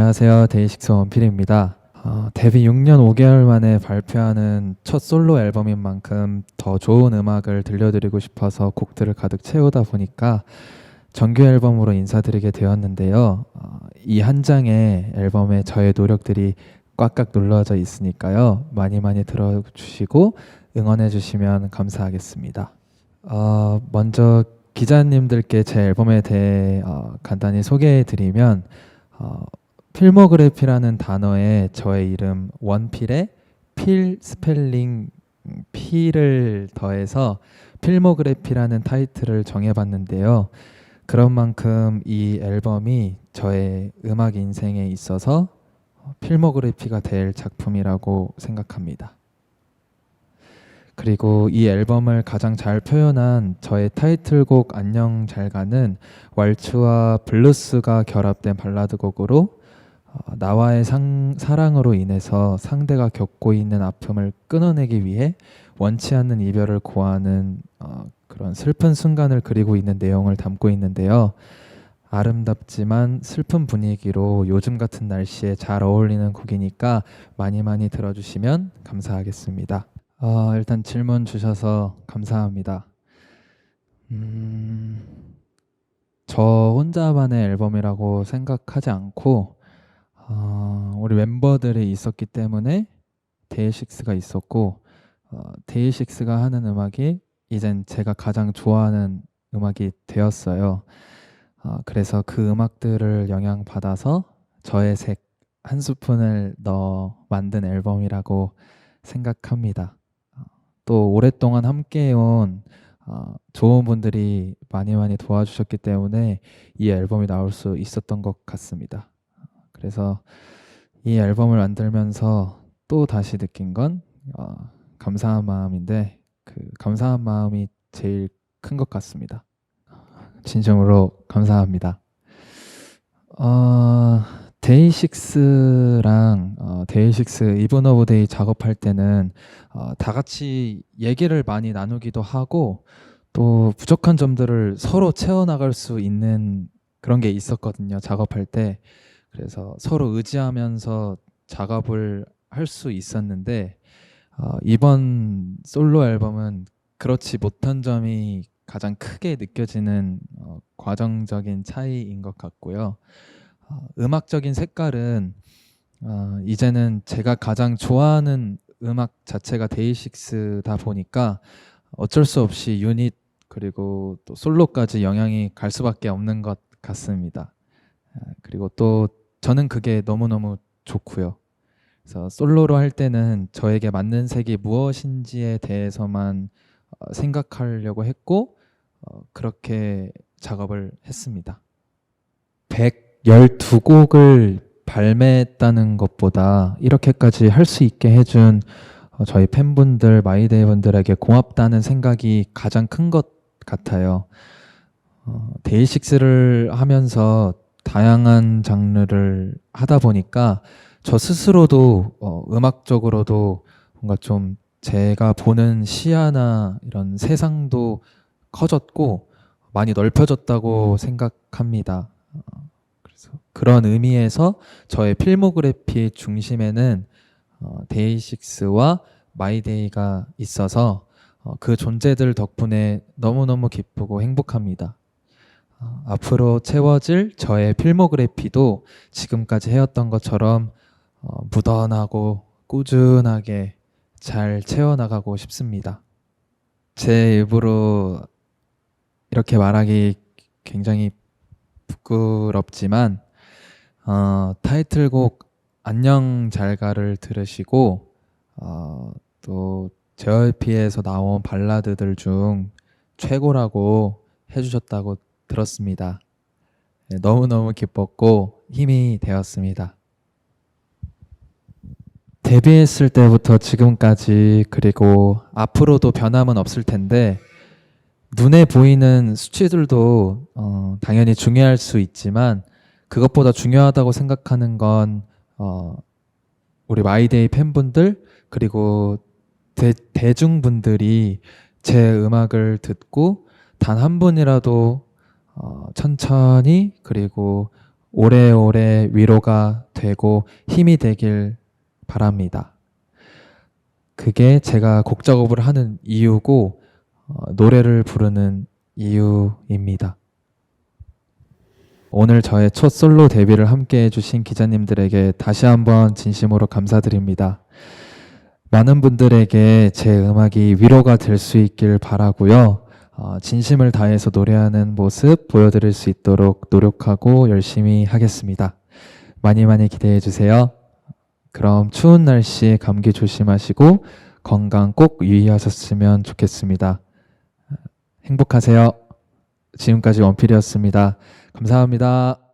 안녕하세요. 데이식스 원필입니다. 어, 데뷔 6년 5개월 만에 발표하는 첫 솔로 앨범인 만큼 더 좋은 음악을 들려드리고 싶어서 곡들을 가득 채우다 보니까 정규 앨범으로 인사드리게 되었는데요. 어, 이한 장의 앨범에 저의 노력들이 꽉꽉 눌러져 있으니까요. 많이 많이 들어주시고 응원해 주시면 감사하겠습니다. 어, 먼저 기자님들께 제 앨범에 대해 어, 간단히 소개해 드리면 어, 필모그래피라는 단어에 저의 이름 원필에 필 스펠링 음, 필을 더해서 필모그래피라는 타이틀을 정해봤는데요. 그런 만큼 이 앨범이 저의 음악 인생에 있어서 어, 필모그래피가 될 작품이라고 생각합니다. 그리고 이 앨범을 가장 잘 표현한 저의 타이틀곡 안녕 잘 가는 왈츠와 블루스가 결합된 발라드 곡으로 어, 나와의 상, 사랑으로 인해서 상대가 겪고 있는 아픔을 끊어내기 위해 원치 않는 이별을 고하는 어, 그런 슬픈 순간을 그리고 있는 내용을 담고 있는데요. 아름답지만 슬픈 분위기로 요즘 같은 날씨에 잘 어울리는 곡이니까 많이 많이 들어주시면 감사하겠습니다. 어, 일단 질문 주셔서 감사합니다. 음, 저 혼자만의 앨범이라고 생각하지 않고 어, 우리 멤버들이 있었기 때문에 데이식스가 있었고 어, 데이식스가 하는 음악이 이젠 제가 가장 좋아하는 음악이 되었어요. 어, 그래서 그 음악들을 영향 받아서 저의 색 한 스푼을 넣어 만든 앨범이라고 생각합니다. 어, 또 오랫동안 함께해온 어, 좋은 분들이 많이 많이 도와주셨기 때문에 이 앨범이 나올 수 있었던 것 같습니다. 그래서 이 앨범을 만들면서 또 다시 느낀 건 어, 감사한 마음인데 그 감사한 마음이 제일 큰 것 같습니다. 진심으로 감사합니다. 어, 데이식스랑 어, 데이식스 이븐 오브 데이 작업할 때는 어, 다 같이 얘기를 많이 나누기도 하고 또 부족한 점들을 서로 채워나갈 수 있는 그런 게 있었거든요. 작업할 때. 그래서 서로 의지하면서 작업을 할 수 있었는데 어, 이번 솔로 앨범은 그렇지 못한 점이 가장 크게 느껴지는 어, 과정적인 차이인 것 같고요. 어, 음악적인 색깔은 어, 이제는 제가 가장 좋아하는 음악 자체가 데이식스다 보니까 어쩔 수 없이 유닛 그리고 또 솔로까지 영향이 갈 수밖에 없는 것 같습니다. 아, 그리고 또 저는 그게 너무너무 좋고요. 그래서 솔로로 할 때는 저에게 맞는 색이 무엇인지에 대해서만 어, 생각하려고 했고 어, 그렇게 작업을 했습니다. 112곡을 발매했다는 것보다 이렇게까지 할 수 있게 해준 어, 저희 팬분들, 마이데이 분들에게 고맙다는 생각이 가장 큰 것 같아요. 어, 데이식스를 하면서 다양한 장르를 하다 보니까 저 스스로도 어, 음악적으로도 뭔가 좀 제가 보는 시야나 이런 세상도 커졌고 많이 넓혀졌다고 생각합니다. 어, 그래서 그런 의미에서 저의 필모그래피 중심에는 어, 데이식스와 마이데이가 있어서 어, 그 존재들 덕분에 너무너무 기쁘고 행복합니다. 어, 앞으로 채워질 저의 필모그래피도 지금까지 해왔던 것처럼 어, 무던하고 꾸준하게 잘 채워나가고 싶습니다. 제 입으로 이렇게 말하기 굉장히 부끄럽지만 어, 타이틀곡 안녕 잘가를 들으시고 어, 또 JYP에서 나온 발라드들 중 최고라고 해주셨다고 들었습니다. 네, 너무너무 기뻤고 힘이 되었습니다. 데뷔했을 때부터 지금까지 그리고 앞으로도 변함은 없을 텐데 눈에 보이는 수치들도 어, 당연히 중요할 수 있지만 그것보다 중요하다고 생각하는 건 어, 우리 마이데이 팬분들 그리고 대, 대중분들이 제 음악을 듣고 단 한 분이라도 어, 천천히 그리고 오래오래 위로가 되고 힘이 되길 바랍니다. 그게 제가 곡 작업을 하는 이유고 어, 노래를 부르는 이유입니다. 오늘 저의 첫 솔로 데뷔를 함께 해주신 기자님들에게 다시 한번 진심으로 감사드립니다. 많은 분들에게 제 음악이 위로가 될 수 있길 바라고요. 어, 진심을 다해서 노래하는 모습 보여드릴 수 있도록 노력하고 열심히 하겠습니다. 많이 많이 기대해 주세요. 그럼 추운 날씨에 감기 조심하시고 건강 꼭 유의하셨으면 좋겠습니다. 행복하세요. 지금까지 원필이었습니다. 감사합니다.